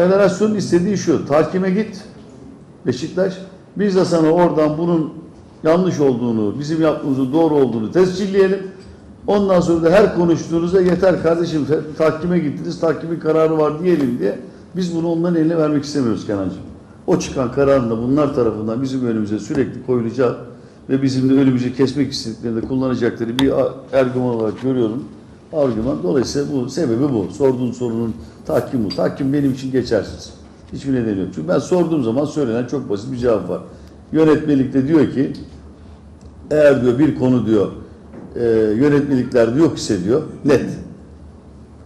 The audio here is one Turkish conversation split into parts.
Federasyonun istediği şu, tahkime git Beşiktaş. Biz de sana oradan bunun yanlış olduğunu, bizim yaptığımızın doğru olduğunu tescilleyelim. Ondan sonra da her konuştuğunuzda yeter kardeşim tahkime gittiniz, tahkimin kararı var diyelim diye. Biz bunu onların eline vermek istemiyoruz Kenancığım. O çıkan kararın da bunlar tarafından bizim önümüze sürekli koyulacak ve bizim de önümüzü kesmek istediklerinde kullanacakları bir argüman olarak görüyorum. Argüman. Dolayısıyla bu sebebi bu. Sorduğun sorunun tahkim bu. Tahkim benim için geçersiz. Hiçbir nedeni yok. Çünkü ben sorduğum zaman söylenen çok basit bir cevap var. Yönetmelikte diyor ki eğer diyor bir konu diyor e, yönetmeliklerde yok ise diyor net.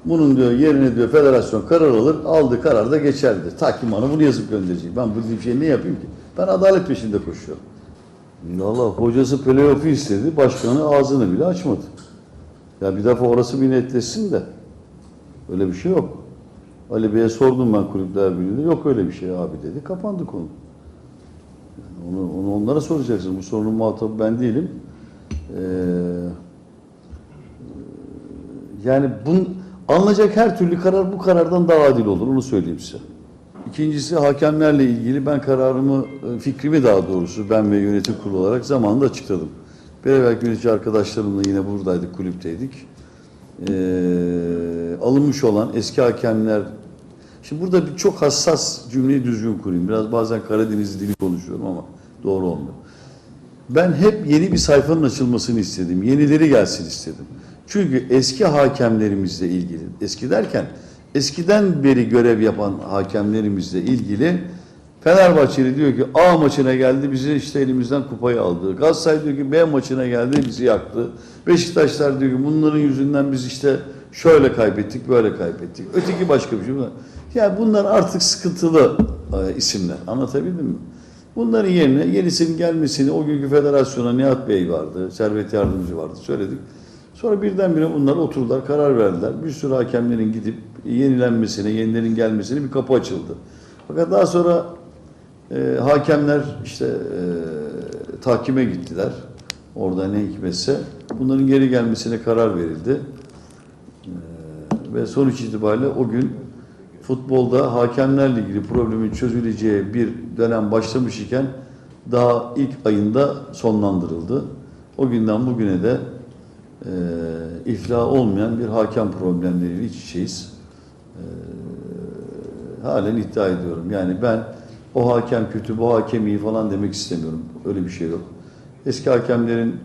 Bunun diyor yerine diyor federasyon karar alır. Aldığı karar da geçerlidir. Tahkim bana bunu yazıp gönderecek. Ben bu şey ne yapayım ki? Ben adalet peşinde koşuyorum. Valla hocası playoff'u istedi. Başkanı ağzını bile açmadı. Ya bir defa orası bir netleşsin de. Öyle bir şey yok. Ali Bey'e sordum ben kulüpler birliğinde. Yok öyle bir şey abi dedi. Kapandı konu. Yani onu, onu onlara soracaksın. Bu sorunun muhatabı ben değilim. Ee, yani bun, alınacak her türlü karar bu karardan daha adil olur. Onu söyleyeyim size. İkincisi hakemlerle ilgili ben kararımı, e, fikrimi daha doğrusu ben ve yönetim kurulu olarak zamanında açıkladım. Bir evvelki yönetici arkadaşlarımla yine buradaydık, kulüpteydik. Ee, alınmış olan eski hakemler Şimdi burada bir çok hassas cümleyi düzgün kurayım. Biraz bazen Karadeniz dili konuşuyorum ama doğru olmuyor. Ben hep yeni bir sayfanın açılmasını istedim. Yenileri gelsin istedim. Çünkü eski hakemlerimizle ilgili, eski derken eskiden beri görev yapan hakemlerimizle ilgili Fenerbahçeli diyor ki A maçına geldi bizi işte elimizden kupayı aldı. Galatasaray diyor ki B maçına geldi bizi yaktı. Beşiktaşlar diyor ki bunların yüzünden biz işte şöyle kaybettik böyle kaybettik. Öteki başka bir şey. Yani bunlar artık sıkıntılı e, isimler. Anlatabildim mi? Bunların yerine yenisinin gelmesini o günkü federasyona Nihat Bey vardı, Servet Yardımcı vardı söyledik. Sonra birdenbire bunlar oturdular, karar verdiler. Bir sürü hakemlerin gidip yenilenmesine, yenilerin gelmesine bir kapı açıldı. Fakat daha sonra e, hakemler işte e, tahkime gittiler. Orada ne hikmetse. Bunların geri gelmesine karar verildi. E, ve sonuç itibariyle o gün futbolda hakemlerle ilgili problemin çözüleceği bir dönem başlamış iken daha ilk ayında sonlandırıldı. O günden bugüne de e, iflah olmayan bir hakem problemleriyle iç içeyiz. E, halen iddia ediyorum. Yani ben o hakem kötü, bu hakem iyi falan demek istemiyorum. Öyle bir şey yok. Eski hakemlerin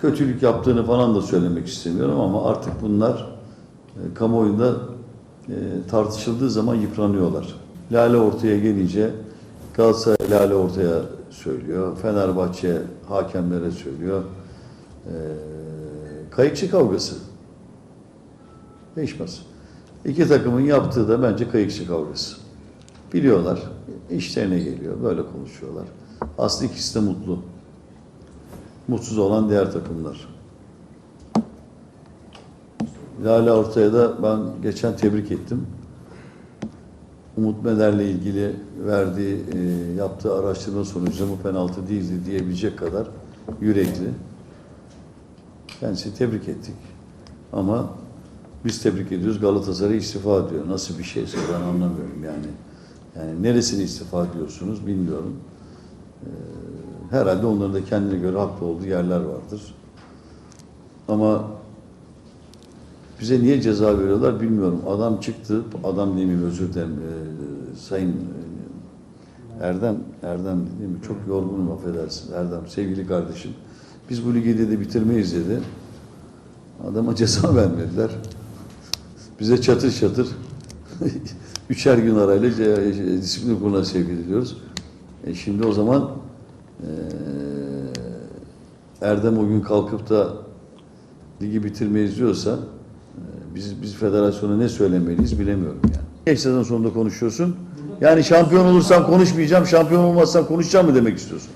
kötülük yaptığını falan da söylemek istemiyorum ama artık bunlar e, kamuoyunda e, tartışıldığı zaman yıpranıyorlar. Lale ortaya gelince Galatasaray Lale ortaya söylüyor. Fenerbahçe hakemlere söylüyor. E, kayıkçı kavgası. Değişmez. İki takımın yaptığı da bence kayıkçı kavgası. Biliyorlar. işlerine geliyor. Böyle konuşuyorlar. Aslında ikisi de mutlu. Mutsuz olan diğer takımlar. Lale Ortay'a da ben geçen tebrik ettim. Umut Meder'le ilgili verdiği, e, yaptığı araştırma sonucunda bu penaltı değildi diyebilecek kadar yürekli. Kendisini tebrik ettik. Ama biz tebrik ediyoruz, Galatasaray istifa ediyor. Nasıl bir şeyse ben anlamıyorum yani. Yani neresini istifa ediyorsunuz bilmiyorum. Ee, herhalde onların da kendine göre haklı olduğu yerler vardır. Ama bize niye ceza veriyorlar bilmiyorum. Adam çıktı, adam değil mi özür dilerim, e, sayın e, Erdem, Erdem değil mi? Çok yorgunum affedersin Erdem, sevgili kardeşim. Biz bu ligi dedi bitirmeyiz dedi. Adama ceza vermediler. Bize çatır çatır üçer gün arayla ce- disiplin kuruluna sevk ediliyoruz. E şimdi o zaman e, Erdem o gün kalkıp da ligi bitirmeyiz diyorsa e, biz biz federasyona ne söylemeliyiz bilemiyorum yani. Geç sezon sonunda konuşuyorsun. Yani şampiyon olursam konuşmayacağım, şampiyon olmazsam konuşacağım mı demek istiyorsun?